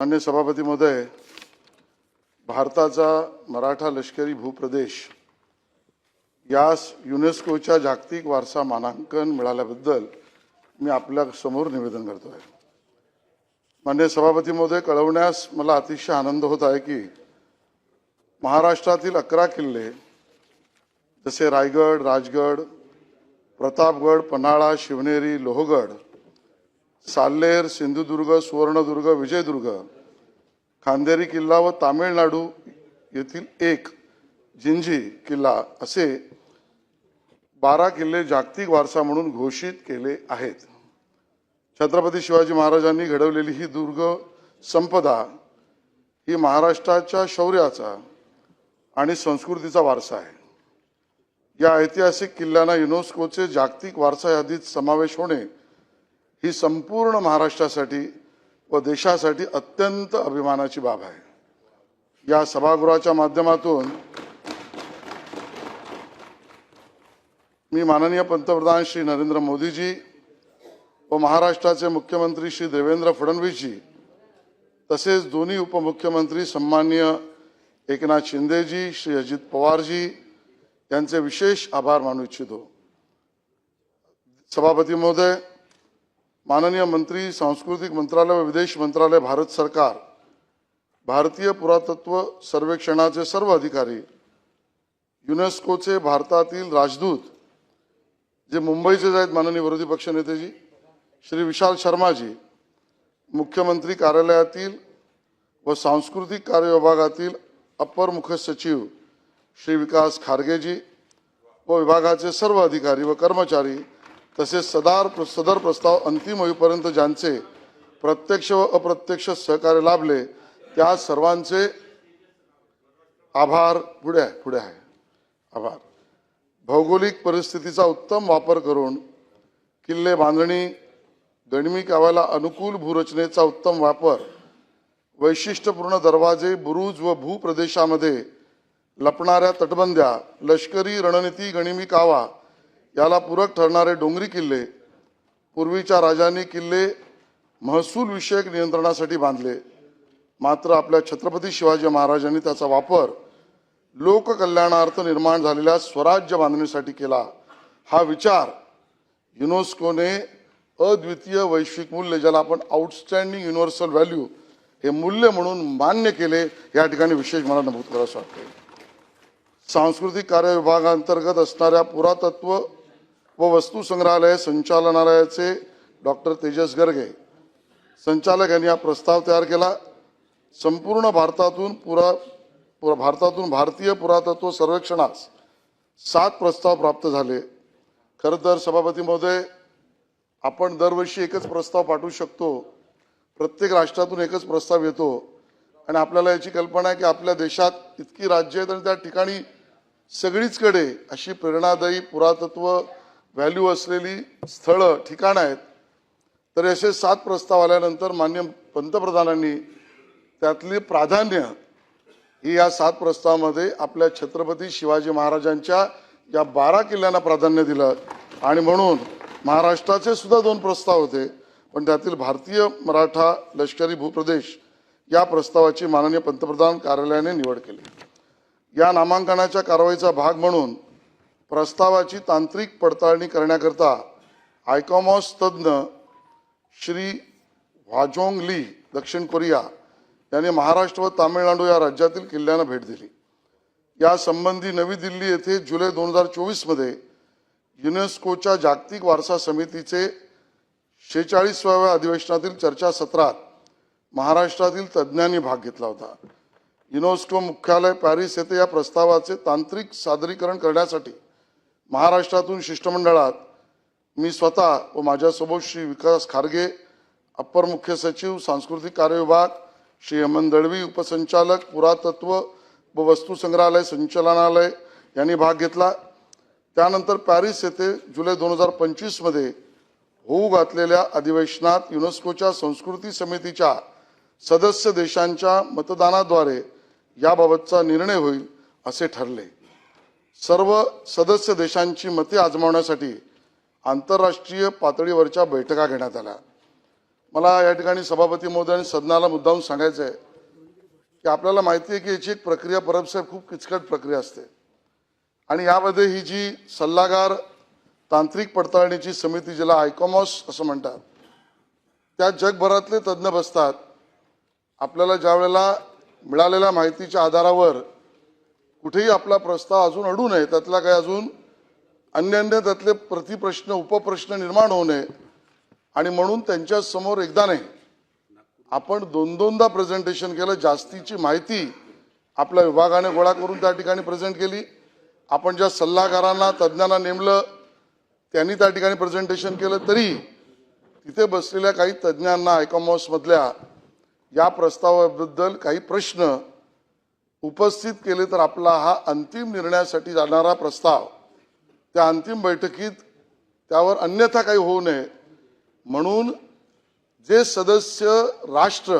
मान्य सभापती महोदय भारताचा मराठा लष्करी भूप्रदेश यास युनेस्कोच्या जागतिक वारसा मानांकन मिळाल्याबद्दल मी आपल्यासमोर निवेदन करतो आहे मान्य सभापती महोदय कळवण्यास मला अतिशय आनंद होत आहे की महाराष्ट्रातील अकरा किल्ले जसे रायगड राजगड प्रतापगड पन्हाळा शिवनेरी लोहगड साल्लेर सिंधुदुर्ग सुवर्णदुर्ग विजयदुर्ग खांदेरी किल्ला व तामिळनाडू येथील एक जिंजी किल्ला असे बारा किल्ले जागतिक वारसा म्हणून घोषित केले आहेत. छत्रपती शिवाजी महाराजांनी घडवलेली ही दुर्ग संपदा ही महाराष्ट्राच्या शौर्याचा आणि संस्कृतीचा वारसा आहे. या ऐतिहासिक किल्ल्यांना युनेस्कोचे जागतिक वारसा यादीत समावेश होणे ही संपूर्ण महाराष्ट्रासाठी व देशासाठी अत्यंत अभिमानाची बाब आहे. या सभागृहाच्या माध्यमातून मी माननीय पंतप्रधान श्री नरेंद्र मोदीजी व महाराष्ट्राचे मुख्यमंत्री श्री देवेंद्र फडणवीसजी तसेच दोन्ही उपमुख्यमंत्री सन्माननीय एकनाथ शिंदेजी श्री अजित पवारजी यांचे विशेष आभार मानू इच्छितो. सभापती महोदय माननीय मंत्री सांस्कृतिक मंत्रालय व विदेश मंत्रालय भारत सरकार भारतीय पुरातत्व सर्वेक्षणाचे सर्व अधिकारी युनेस्कोचे भारतातील राजदूत जे मुंबईचे आहेत माननीय विरोधी पक्षनेतेजी श्री विशाल शर्माजी मुख्यमंत्री कार्यालयातील व सांस्कृतिक कार्य विभागातील अपर मुख्य सचिव श्री विकास खारगेजी व विभागाचे सर्व अधिकारी व कर्मचारी तसेच सदार सदर प्रस्ताव अंतिम होईपर्यंत ज्यांचे प्रत्यक्ष व अप्रत्यक्ष सहकार्य लाभले त्या सर्वांचे आभार पुढे आहे पुढे आहे. आभार. भौगोलिक परिस्थितीचा उत्तम वापर करून किल्ले बांधणी गणिमी कावाला अनुकूल भूरचनेचा उत्तम वापर वैशिष्ट्यपूर्ण दरवाजे बुरुज व भूप्रदेशामध्ये लपणाऱ्या तटबंद्या लष्करी रणनीती गणिमी कावा याला पूरक ठरणारे डोंगरी किल्ले पूर्वीच्या राजांनी किल्ले महसूल विषयक नियंत्रणासाठी बांधले. मात्र आपल्या छत्रपती शिवाजी महाराजांनी त्याचा वापर लोककल्याणार्थ निर्माण झालेल्या स्वराज्य बांधणीसाठी केला. हा विचार युनेस्कोने अद्वितीय वैश्विक मूल्य ज्याला आपण आउटस्टँडिंग युनिव्हर्सल व्हॅल्यू हे मूल्य म्हणून मान्य केले या ठिकाणी विशेष मला नमूद करावं वाटते सांस्कृतिक कार्य विभागांतर्गत असणाऱ्या पुरातत्व व वस्तू संग्रहालय संचालनालयाचे डॉक्टर तेजस गर्गे. संचालक यांनी हा प्रस्ताव तयार केला. संपूर्ण भारतातून पुरा पुरा भारतातून भारतीय पुरातत्व सर्वेक्षणास सात प्रस्ताव प्राप्त झाले. खरं तर सभापती महोदय आपण दरवर्षी एकच प्रस्ताव पाठवू शकतो. प्रत्येक राष्ट्रातून एकच प्रस्ताव येतो. आणि आपल्याला याची कल्पना आहे की आपल्या देशात इतकी राज्य आहेत आणि त्या ठिकाणी सगळीचकडे अशी प्रेरणादायी पुरातत्व व्हॅल्यू असलेली स्थळं ठिकाणं आहेत. तर असे सात प्रस्ताव आल्यानंतर मान्य पंतप्रधानांनी त्यातली प्राधान्य ही या सात प्रस्तावामध्ये आपल्या छत्रपती शिवाजी महाराजांच्या या बारा किल्ल्यांना प्राधान्य दिलं. आणि म्हणून महाराष्ट्राचे सुद्धा दोन प्रस्ताव होते. पण त्यातील भारतीय मराठा लष्करी भूप्रदेश या प्रस्तावाची माननीय पंतप्रधान कार्यालयाने निवड केली. या नामांकनाच्या कारवाईचा भाग म्हणून प्रस्तावाची तांत्रिक पडताळणी करण्याकरता आयकॉमॉस तज्ज्ञ श्री व्हाजोंग ली दक्षिण कोरिया यांनी महाराष्ट्र व तामिळनाडू या राज्यातील किल्ल्यांना भेट दिली. या संबंधी नवी दिल्ली येथे जुलै दोन हजार चोवीसमध्ये युनेस्कोच्या जागतिक वारसा समितीचे शेहेचाळीसव्या अधिवेशनातील चर्चासत्रात महाराष्ट्रातील तज्ज्ञांनी भाग घेतला होता. युनेस्को मुख्यालय पॅरिस येथे या प्रस्तावाचे तांत्रिक सादरीकरण करण्यासाठी महाराष्ट्रातून शिष्टमंडळात मी स्वतः व माझ्यासोबत श्री विकास खारगे अप्पर मुख्य सचिव सांस्कृतिक कार्य विभाग श्री हेमंत दळवी उपसंचालक पुरातत्व व वस्तू संग्रहालय संचालनालय यांनी भाग घेतला. त्यानंतर पॅरिस येथे जुलै दोन हजार पंचवीसमध्ये होऊ घातलेल्या अधिवेशनात युनेस्कोच्या संस्कृती समितीच्या सदस्य देशांच्या मतदानाद्वारे याबाबतचा निर्णय होईल असे ठरले. सर्व सदस्य देशांची मते आजमावण्यासाठी आंतरराष्ट्रीय पातळीवरच्या बैठका घेण्यात आल्या. मला या ठिकाणी सभापती महोदय आणि सदनाला मुद्दाहून सांगायचं आहे की आपल्याला माहिती आहे की याची एक प्रक्रिया परबसाहेब खूप किचकट प्रक्रिया असते. आणि यामध्ये ही जी सल्लागार तांत्रिक पडताळणीची समिती ज्याला आयकॉमॉस असं म्हणतात त्या जगभरातले तज्ज्ञ बसतात. आपल्याला ज्या वेळेला मिळालेल्या माहितीच्या आधारावर कुठेही आपला प्रस्ताव अजून अडू नये त्यातला काही अजून अन्य अन्य त्यातले प्रतिप्रश्न उपप्रश्न निर्माण होऊ नये. आणि म्हणून त्यांच्यासमोर एकदा नाही आपण दोन दोनदा प्रेझेंटेशन केलं जास्तीची माहिती आपल्या विभागाने गोळा करून त्या ठिकाणी प्रेझेंट केली. आपण ज्या सल्लागारांना तज्ज्ञांना नेमलं त्यांनी त्या ठिकाणी प्रेझेंटेशन केलं तरी तिथे बसलेल्या काही तज्ज्ञांना आयकॉमॉसमधल्या या प्रस्तावाबद्दल काही प्रश्न उपस्थित केले तर आपला हा अंतिम निर्णयासाठी जाणारा प्रस्ताव त्या अंतिम बैठकीत त्यावर अन्यथा काही होऊ नये. म्हणून जे सदस्य राष्ट्र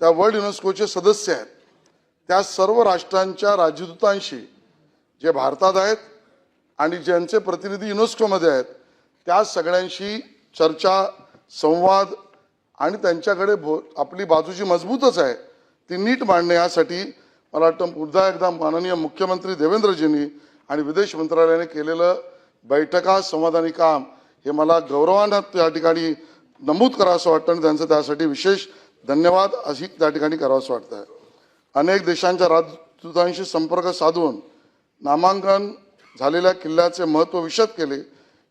त्या वर्ल्ड युनेस्कोचे सदस्य आहेत त्या सर्व राष्ट्रांच्या राजदूतांशी जे भारतात आहेत आणि ज्यांचे प्रतिनिधी युनेस्कोमध्ये आहेत त्या सगळ्यांशी चर्चा संवाद आणि त्यांच्याकडे भो आपली बाजूची मजबूतच आहे ती नीट मांडणे यासाठी मला वाटतं पुन्हा एकदा माननीय मुख्यमंत्री देवेंद्रजींनी आणि विदेश मंत्रालयाने केलेलं बैठका संवादानी काम हे मला गौरवानं त्या ठिकाणी नमूद करावंसं वाटतं आणि त्यांचं त्यासाठी विशेष धन्यवाद. अशी त्या ठिकाणी करावंसं वाटतं. आहे अनेक देशांच्या राजदूतांशी संपर्क साधून नामांकन झालेल्या किल्ल्याचे महत्त्व विशद केले.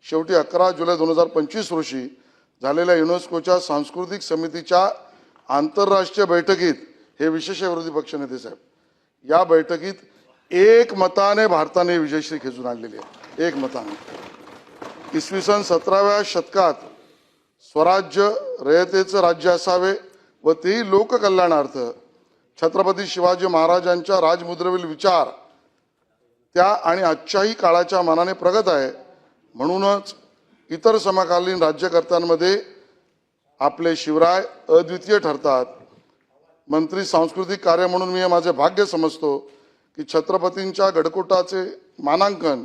शेवटी अकरा जुलै दोन हजार पंचवीस रोजी झालेल्या युनेस्कोच्या सांस्कृतिक समितीच्या आंतरराष्ट्रीय बैठकीत हे विशेष विरोधी पक्षनेते साहेब या बैठकीत एक मताने भारताने विजयश्री खेचून आणलेली आहे. एक मताने इसवी सन सतराव्या शतकात स्वराज्य रयतेचं राज्य असावे व तेही लोककल्याणार्थ छत्रपती शिवाजी महाराजांच्या राजमुद्रेवरील विचार त्या आणि आजच्याही काळाच्या मानाने प्रगत आहे. म्हणूनच इतर समकालीन राज्यकर्त्यांमध्ये आपले शिवराय अद्वितीय ठरतात. मंत्री सांस्कृतिक कार्य म्हणून मी हे माझे भाग्य समजतो की छत्रपतींच्या गडकोटाचे मानांकन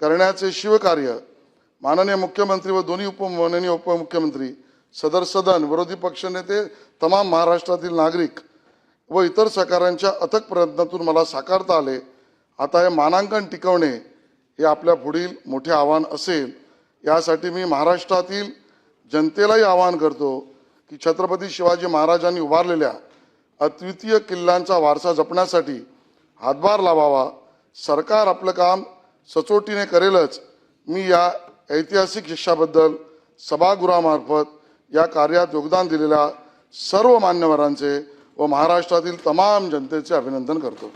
करण्याचे शिवकार्य माननीय मुख्यमंत्री व दोन्ही उपमाननीय उपमुख्यमंत्री सदर सदन विरोधी पक्षनेते तमाम महाराष्ट्रातील नागरिक व इतर सहकाऱ्यांच्या अथक प्रयत्नातून मला साकारता आले. आता हे मानांकन टिकवणे हे आपल्या पुढील मोठे आव्हान असेल. यासाठी मी महाराष्ट्रातील जनतेलाही आवाहन करतो की छत्रपती शिवाजी महाराजांनी उभारलेल्या अद्वितीय किल्ल्यांचा वारसा जपण्यासाठी हातभार लावावा. सरकार आपलं काम सचोटीने करेलच. मी या ऐतिहासिक शिक्षाबद्दल सभागृहामार्फत या कार्यात योगदान दिलेल्या सर्व मान्यवरांचे व महाराष्ट्रातील तमाम जनतेचे अभिनंदन करतो.